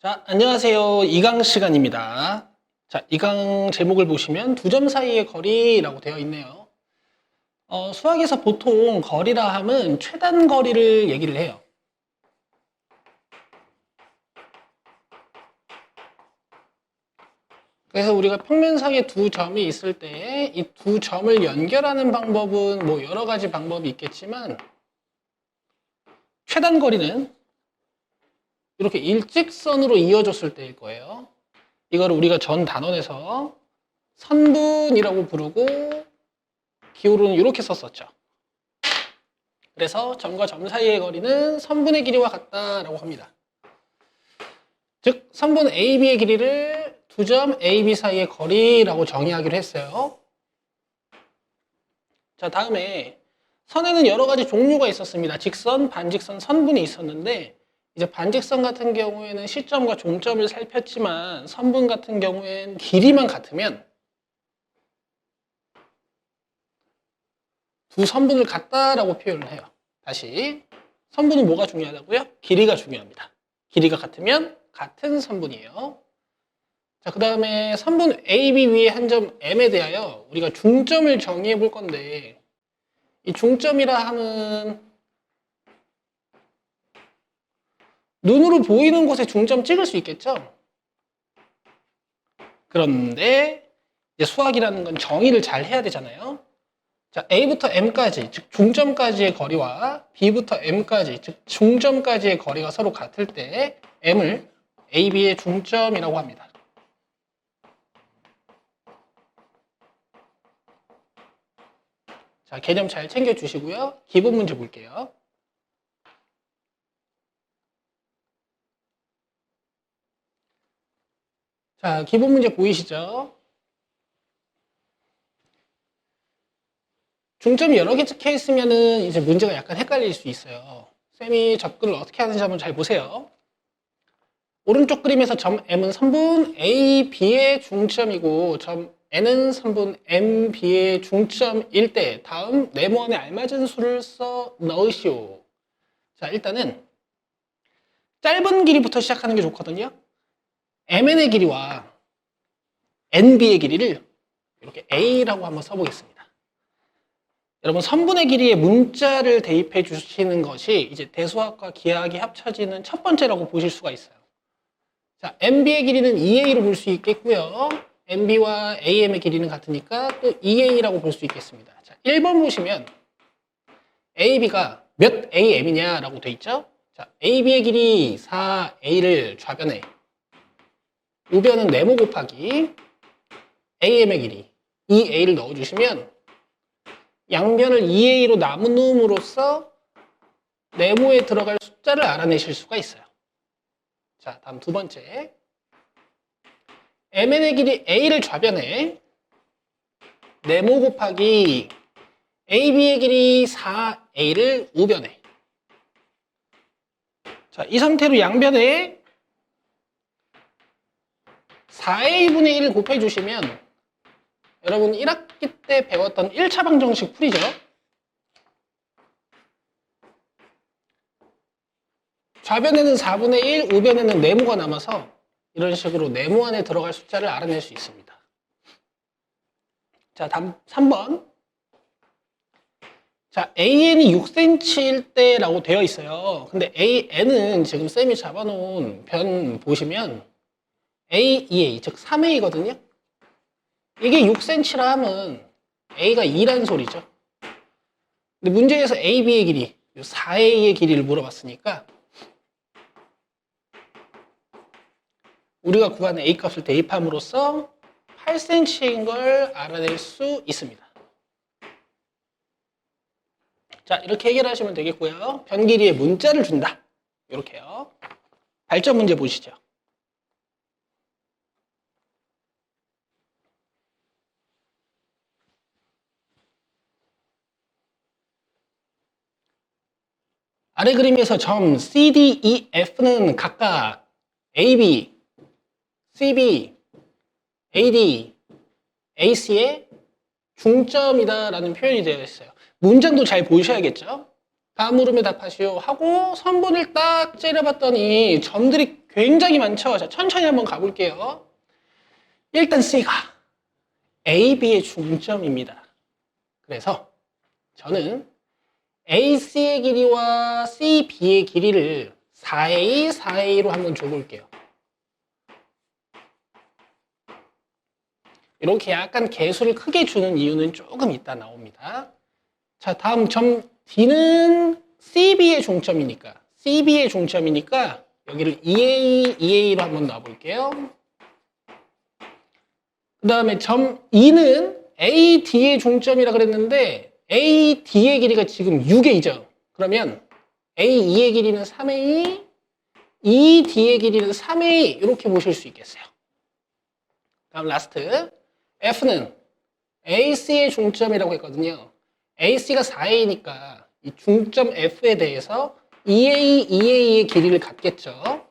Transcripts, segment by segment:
자, 안녕하세요. 이강 시간입니다. 자, 이강 제목을 보시면 두 점 사이의 거리라고 되어 있네요. 어, 수학에서 보통 거리라 함은 최단 거리를 얘기를 해요. 그래서 우리가 평면상에 두 점이 있을 때 이 두 점을 연결하는 방법은 뭐 여러 가지 방법이 있겠지만 최단 거리는 이렇게 일직선으로 이어졌을 때일 거예요. 이걸 우리가 전 단원에서 선분이라고 부르고 기호로는 이렇게 썼었죠. 그래서 점과 점 사이의 거리는 선분의 길이와 같다라고 합니다. 즉, 선분 AB의 길이를 두 점 AB 사이의 거리라고 정의하기로 했어요. 자, 다음에 선에는 여러 가지 종류가 있었습니다. 직선, 반직선, 선분이 있었는데 이제 반직선 같은 경우에는 시점과 종점을 살폈지만 선분 같은 경우에는 길이만 같으면 두 선분을 같다라고 표현을 해요. 다시 선분은 뭐가 중요하다고요? 길이가 중요합니다. 길이가 같으면 같은 선분이에요. 자, 그 다음에 선분 AB 위에 한 점 M에 대하여 우리가 중점을 정의해 볼 건데 이 중점이라 함은 눈으로 보이는 곳에 중점 찍을 수 있겠죠? 그런데 이제 수학이라는 건 정의를 잘 해야 되잖아요. 자, A부터 M까지, 즉 중점까지의 거리와 B부터 M까지, 즉 중점까지의 거리가 서로 같을 때 M을 AB의 중점이라고 합니다. 자, 개념 잘 챙겨 주시고요. 기본 문제 볼게요. 자, 기본 문제 보이시죠? 중점이 여러 개 찍혀 있으면은 이제 문제가 약간 헷갈릴 수 있어요. 쌤이 접근을 어떻게 하는지 한번 잘 보세요. 오른쪽 그림에서 점 M은 선분 A, B의 중점이고 점 N은 선분 M, B의 중점일 때 다음 네모안에 알맞은 수를 써 넣으시오. 자, 일단은 짧은 길이부터 시작하는 게 좋거든요. MN의 길이와 NB의 길이를 이렇게 A라고 한번 써보겠습니다. 여러분 선분의 길이에 문자를 대입해 주시는 것이 이제 대수학과 기하학이 합쳐지는 첫 번째라고 보실 수가 있어요. 자, MB의 길이는 2A로 볼 수 있겠고요. MB와 AM의 길이는 같으니까 또 2A라고 볼 수 있겠습니다. 자, 1번 보시면 AB가 몇 AM이냐라고 돼 있죠? 자, AB의 길이 4A를 좌변에 우변은 네모 곱하기 AM의 길이 2A를 넣어주시면 양변을 2A로 나누음으로써 네모에 들어갈 숫자를 알아내실 수가 있어요. 자, 다음 두 번째. MN의 길이 A를 좌변에 네모 곱하기 AB의 길이 4A를 우변에 자, 이 상태로 양변에 4A분의 1을 곱해 주시면 여러분 1학기 때 배웠던 1차 방정식 풀이죠. 좌변에는 4분의 1, 우변에는 네모가 남아서 이런 식으로 네모 안에 들어갈 숫자를 알아낼 수 있습니다. 자, 다음 3번. 자, AN이 6cm일 때라고 되어 있어요. 근데 AN은 지금 쌤이 잡아놓은 변 보시면 A, 2A, 즉 3A거든요. 이게 6cm라 하면 A가 2란 소리죠. 근데 문제에서 AB의 길이, 4A의 길이를 물어봤으니까 우리가 구하는 A 값을 대입함으로써 8cm인 걸 알아낼 수 있습니다. 자, 이렇게 해결하시면 되겠고요. 변 길이에 문자를 준다. 이렇게요. 발전 문제 보시죠. 아래 그림에서 점 C, D, E, F는 각각 A, B, C, B, A, D, A, C의 중점이다라는 표현이 되어 있어요. 문장도 잘 보셔야겠죠? 다음 물음에 답하시오 하고 선분을 딱 째려봤더니 점들이 굉장히 많죠. 자, 천천히 한번 가볼게요. 일단 C가 A, B의 중점입니다. 그래서 저는 AC의 길이와 CB의 길이를 4A, 4A로 한번 줘볼게요. 이렇게 약간 개수를 크게 주는 이유는 조금 이따 나옵니다. 자, 다음 점 D는 CB의 중점이니까 CB의 중점이니까 여기를 EA, EA로 한번 놔볼게요. 그 다음에 점 E는 AD의 중점이라 그랬는데 AD의 길이가 지금 6A죠. 그러면 AE의 길이는 3A, ED의 길이는 3A 이렇게 보실 수 있겠어요. 다음 라스트 F는 AC의 중점이라고 했거든요. AC가 4A니까 이 중점 F에 대해서 EA, EA의 길이를 갖겠죠.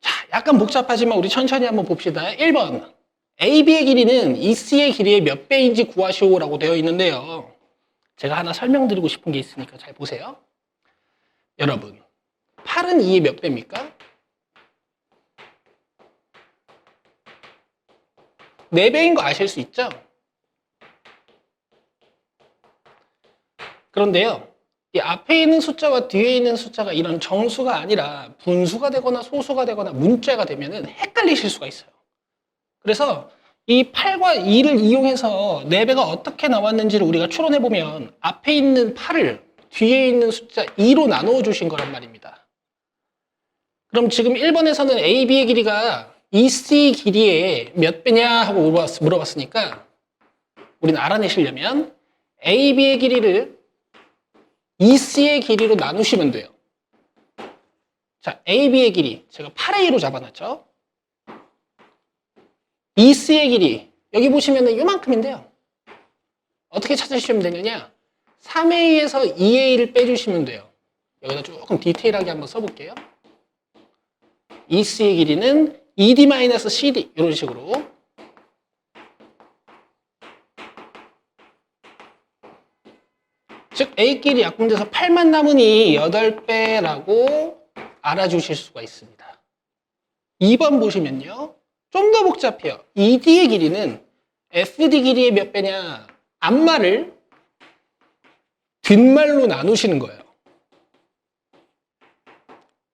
자, 약간 복잡하지만 우리 천천히 한번 봅시다. 1번. AB의 길이는 EC의 길이의 몇 배인지 구하시오라고 되어 있는데요. 제가 하나 설명드리고 싶은 게 있으니까 잘 보세요. 여러분, 8은 2의 몇 배입니까? 4배인 거 아실 수 있죠? 그런데요, 이 앞에 있는 숫자와 뒤에 있는 숫자가 이런 정수가 아니라 분수가 되거나 소수가 되거나 문자가 되면 헷갈리실 수가 있어요. 그래서 이 8과 2를 이용해서 4배가 어떻게 나왔는지를 우리가 추론해 보면 앞에 있는 8을 뒤에 있는 숫자 2로 나누어 주신 거란 말입니다. 그럼 지금 1번에서는 AB의 길이가 EC 길이의 몇 배냐 하고 물어봤, 물어봤으니까 우리는 알아내시려면 AB의 길이를 EC의 길이로 나누시면 돼요. 자, AB의 길이 제가 8A로 잡아놨죠. EC의 길이 여기 보시면 이만큼인데요. 어떻게 찾으시면 되느냐? 3A에서 2A를 빼주시면 돼요. 여기다 조금 디테일하게 한번 써볼게요. EC의 길이는 ED-CD 이런 식으로 즉 A끼리 약분돼서 8만 남으니 8배라고 알아주실 수가 있습니다. 2번 보시면요. 좀 더 복잡해요. ED의 길이는 FD 길이의 몇 배냐? 앞말을 뒷말로 나누시는 거예요.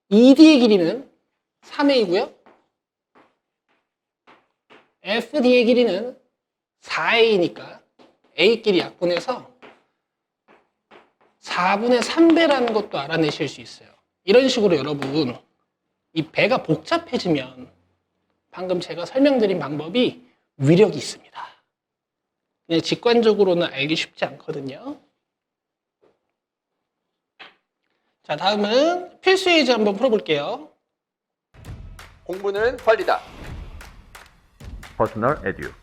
ED의 길이는 3A고요. FD의 길이는 4A니까 A끼리 약분해서 4분의 3배라는 것도 알아내실 수 있어요. 이런 식으로 여러분 이 배가 복잡해지면 방금 제가 설명드린 방법이 위력이 있습니다. 그냥 직관적으로는 알기 쉽지 않거든요. 자, 다음은 필수 예제 한번 풀어볼게요. 공부는 권리다. 퍼스널 에듀